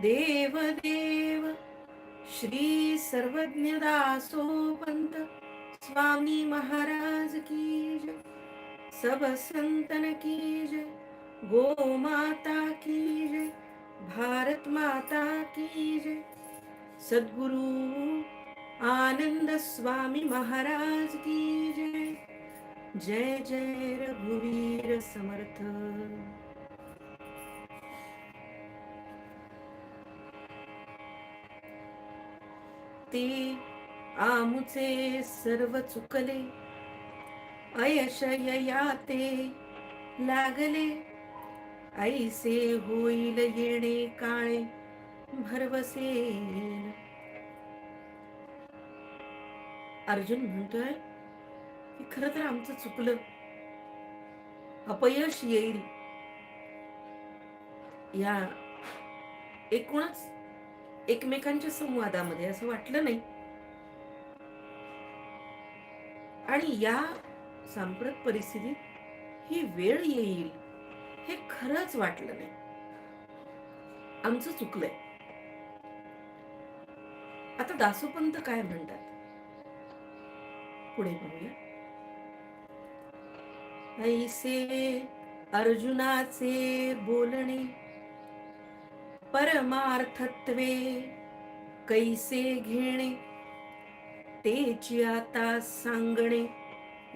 देव देव श्री सर्वज्ञ दासो पंत स्वामी महाराज की जय। सब संतन की जय गो माता की जय भारत माता की जय। सद्गुरु आनंद स्वामी महाराज की जय। जय जय रघुवीर समर्थ। ते आमुचे सर्व चुकले. अयशया ते लागले. ऐसे होईल येणे काळे. भरवसे अर्जुन म्हणतोय की खर तर आमचं चुकलं. अपयश येईल. या एकूणच एकमेकांच्या संवादामध्ये असं वाटलं नाही. आणि या सांप्रत परिस्थितीत ही वेळ येईल हे खरंच वाटलं नाही. आमचं चुकलंय. आता दासोपंत काय म्हणतात? पुढे पाहूया ऐसे अर्जुनाचे बोलणे परमार्थत्वे कैसे घेणे? तेची आता सांगणे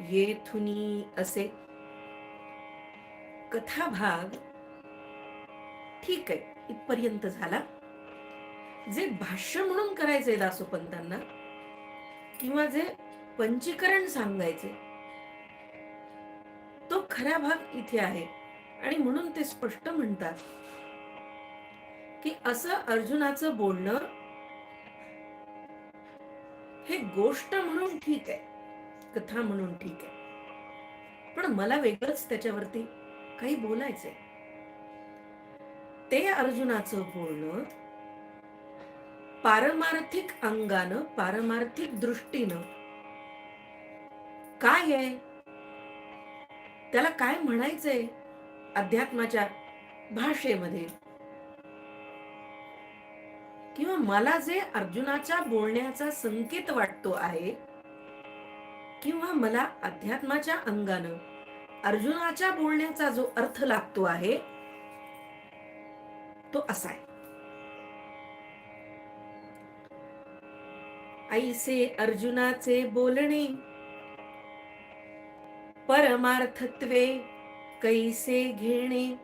येथुनी असे. कथा भाग ठीक आहे इथपर्यंत झाला. जे भाष्य म्हणून करायचे दासोपंतांना किंवा जे पंचीकरण सांगायचे तो खरा भाग इथे आहे. आणि म्हणून ते स्पष्ट म्हणतात. की असं अर्जुनाचं बोलणं हे गोष्ट म्हणून ठीक आहे कथा म्हणून ठीक आहे. पण मला वेगळंच त्याच्यावरती काही बोलायचंय. ते अर्जुनाचं बोलणं पारमार्थिक अंगानं पारमार्थिक दृष्टीनं काय आहे? त्याला काय म्हणायचंय अध्यात्माच्या भाषेमध्ये? किंवा मला जे अर्जुनाच्या बोलण्याचा संकेत वाटतो आहे किंवा मला अध्यात्माच्या अंगानं अर्जुनाच्या बोलण्याचा जो अर्थ लागतो आहे तो असा आहे. ऐसे अर्जुनाचे बोलणे परमार्थत्वे कैसे घेणे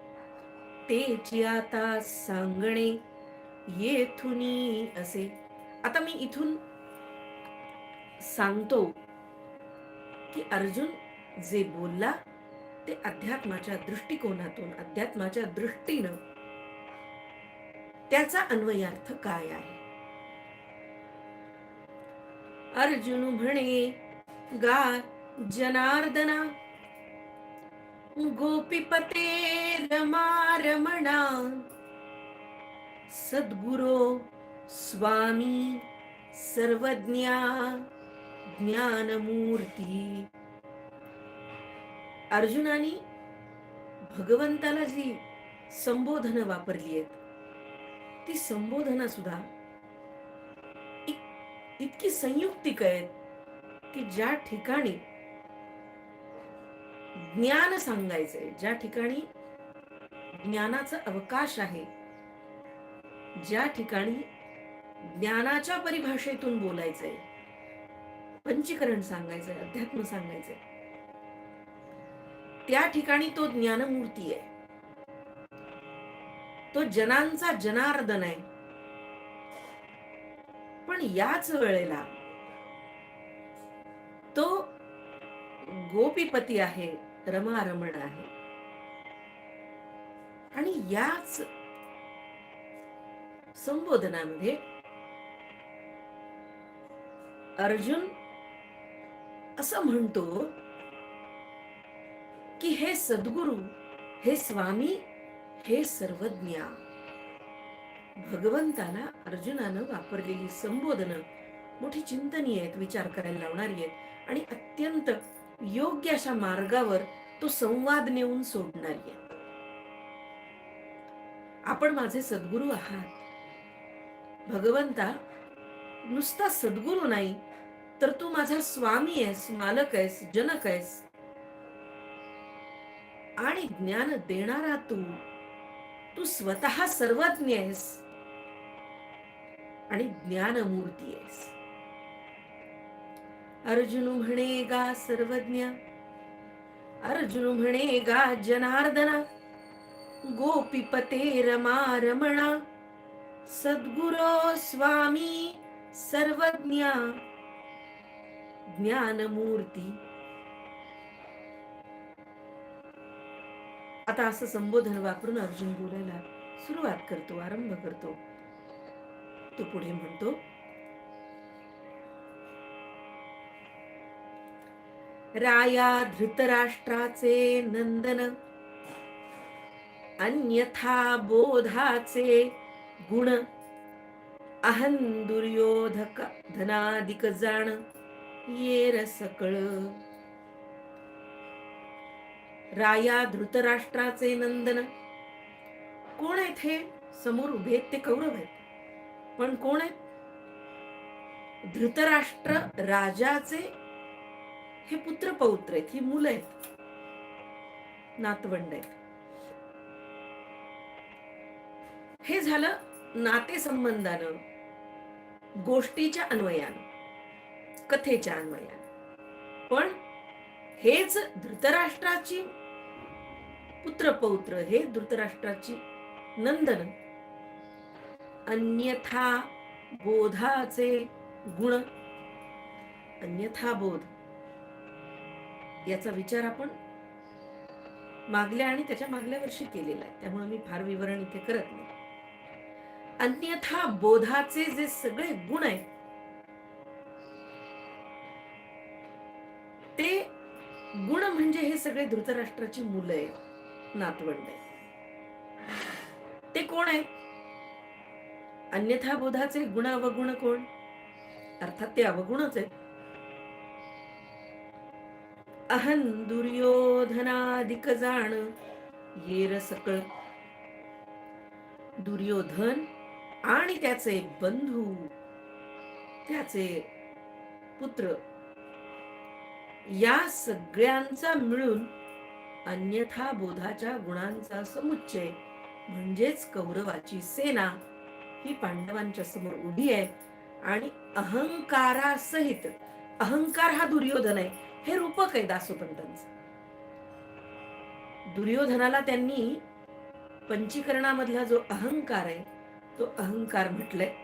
तेची आता सांगणे. येथुनी असे. आता मी इथून सांगतो की अर्जुन जे बोलला ते अध्यात्माच्या दृष्टिकोनातून अध्यात्माच्या दृष्टीनं त्याचा अन्वयार्थ काय आहे? अर्जुन म्हणे गा जनार्दना गोपीपते रमा रमणा सद्गुरो स्वामी सर्वज्ञा ज्ञानमूर्ती। अर्जुनानी भगवंताला जी संबोधन वापरली आहेत ती संबोधन सुद्धा इतकी संयुक्तिक आहेत की ज्या ठिकाणी ज्ञान सांगायचंय ज्या ठिकाणी ज्ञानाचा अवकाश आहे ज्या ठिकाणी ज्ञानाच्या परिभाषेतून बोलायचंय पंचीकरण सांगायचंय अध्यात्म सांगायचंय त्या ठिकाणी तो ज्ञानमूर्ती आहे. तो जनांचा जनार्दन आहे. पण याच वेळेला तो गोपीपती आहे रमारमण आहे. आणि याच संबोधनामध्ये अर्जुन असं म्हणतो की हे सद्गुरु हे स्वामी हे सर्वज्ञा. भगवंताला अर्जुनानं वापरलेली संबोधन मोठी चिंतनीय आहेत विचार करायला लावणारी आहेत आणि अत्यंत योग्य अशा मार्गावर तो संवाद नेऊन सोडणारी आहे आपण माझे सद्गुरू आहात. भगवंता नुसता सद्गुरू नाही तर तू माझा स्वामी आहेस मालक आहेस जनक आहेस. आणि ज्ञान देणारा तू तू स्वतः सर्वज्ञ आहेस. आणि ज्ञानमूर्ती आहेस. अर्जुन म्हणे गा सर्वज्ञ. अर्जुन म्हणे गा जनार्दना. गोपीपते रमा रमणा सद्गुरो स्वामी सर्वज्ञ ज्ञानमूर्ती. आता असं संबोधन वापरून अर्जुन बोलायला सुरुवात करतो आरंभ करतो. तो पुढे म्हणतो राया धृतराष्ट्राचे नंदन अन्यथा बोधाचे गुण। अहं दुर्योधक धनादिक जाण। येर सकळ राया धृतराष्ट्राचे नंदन। कोण आहेत हे? समोर उभे आहेत ते कौरव आहेत। पण कोण आहेत? धृतराष्ट्र राजाचे हे पुत्र पौत्र आहेत ही मुलं आहेत। नातवंड आहेत। हे झालं नातेसंबंधानं गोष्टीच्या अन्वयानं कथेच्या अन्वयानं. पण हेच धृतराष्ट्राची पुत्र पौत्र हे धृतराष्ट्राची नंदन अन्यथा बोधाचे गुण अन्यथा बोध याचा विचार आपण मागल्या आणि त्याच्या मागल्या वर्षी केलेला आहे. त्यामुळे मी फार विवरण इथे करत नाही. अन्यथा बोधाचे जे सगळे गुण आहेत ते गुण म्हणजे हे सगळे धृतराष्ट्राची मुलं आहेत नातवंड ते कोण आहेत? अन्यथा बोधाचे गुण अवगुण कोण? अर्थात ते अवगुणच आहेत. अहन दुर्योधनाधिक जाण येर सकळ. दुर्योधन आणि त्याचे बंधू त्याचे पुत्र या सगळ्यांचा मिळून अन्यथा बोधाच्या गुणांचा समुच्चय म्हणजेच कौरवाची सेना ही पांडवांच्या समोर उभी आहे. आणि अहंकारासहित अहंकार हा दुर्योधन आहे हे रूपक आहे दासोपंतांचं. दुर्योधनाला त्यांनी पंचीकरणामधला जो अहंकार आहे तो अहंकार म्हटलंय.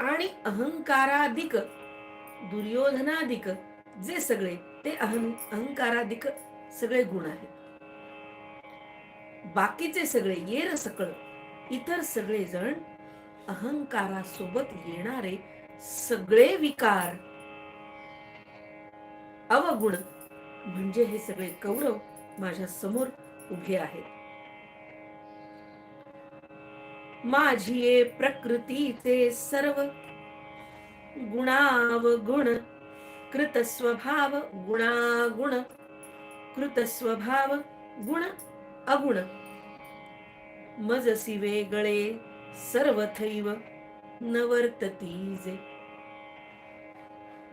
आणि अहंकाराधिक दुर्योधनाधिक जे सगळे ते अहं अहंकाराधिक सगळे गुण आहेत. बाकीचे सगळे येर सकळ इतर सगळे जण अहंकारासोबत येणारे सगळे विकार. अवगुण म्हणजे हे सगळे कौरव माझ्यासमोर उभे आहेत. माझी प्रकृतीचे सर्व गुणावगुण कृत स्वभाव गुणागुण कृत स्वभाव गुण अगुण. मजसी वेगळे सर्वथैव न वर्तती जे.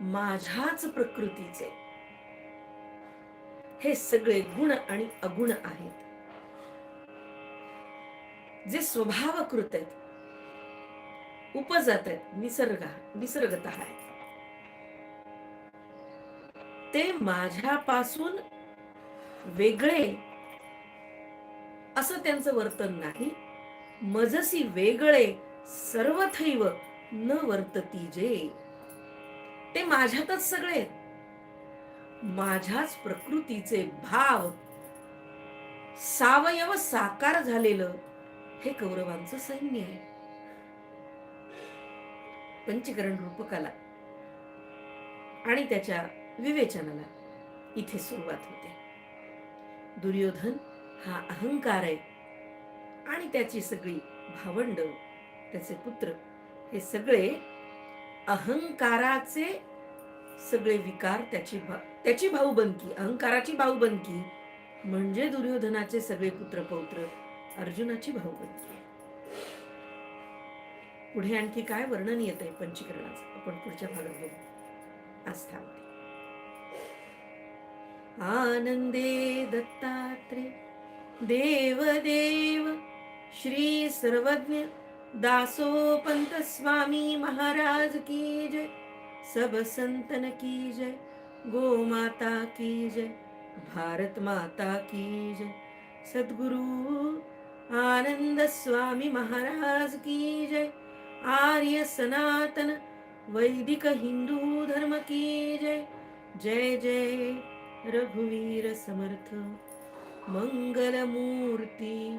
माझ्याच प्रकृतीचे. हे सगळे गुण आणि अगुण आहेत. जे स्वभावकृत आहेत उपजत आहेत निसर्ग निसर्गत आहेत. ते माझ्यापासून वेगळे असं त्यांचं वर्तन नाही. मजसी वेगळे सर्वथैव न वर्तती जे. ते माझ्यातच सगळे माझ्याच प्रकृतीचे भाव सावयव साकार झालेलं हे कौरवांचं सैन्य आहे. पंचकरण रूपकाला आणि त्याच्या विवेचनाला इथे सुरुवात होते. दुर्योधन हा अहंकार आहे आणि त्याची सगळी भावंड त्याचे पुत्र हे सगळे अहंकाराचे सगळे विकार त्याची भा- त्याची भाऊबंदकी अहंकाराची भाऊबंदकी म्हणजे दुर्योधनाचे सगळे पुत्र पौत्र अर्जुनाची भाऊबंदी पुढे आणखी काय वर्णन येत आहे पंचीकरणाचं? आपण पुढच्या भागात बघू. आस्था आनंदे दत्तात्रे देव देव श्री सर्वज्ञ दासोपंत स्वामी महाराज की जय. सब संतन की जय गो माता की जय भारत माता की जय. सद्गुरु आनंद स्वामी महाराज की जय। आर्य सनातन वैदिक हिंदू धर्म की जय। जय जय रघुवीर समर्थ। मंगलमूर्ती।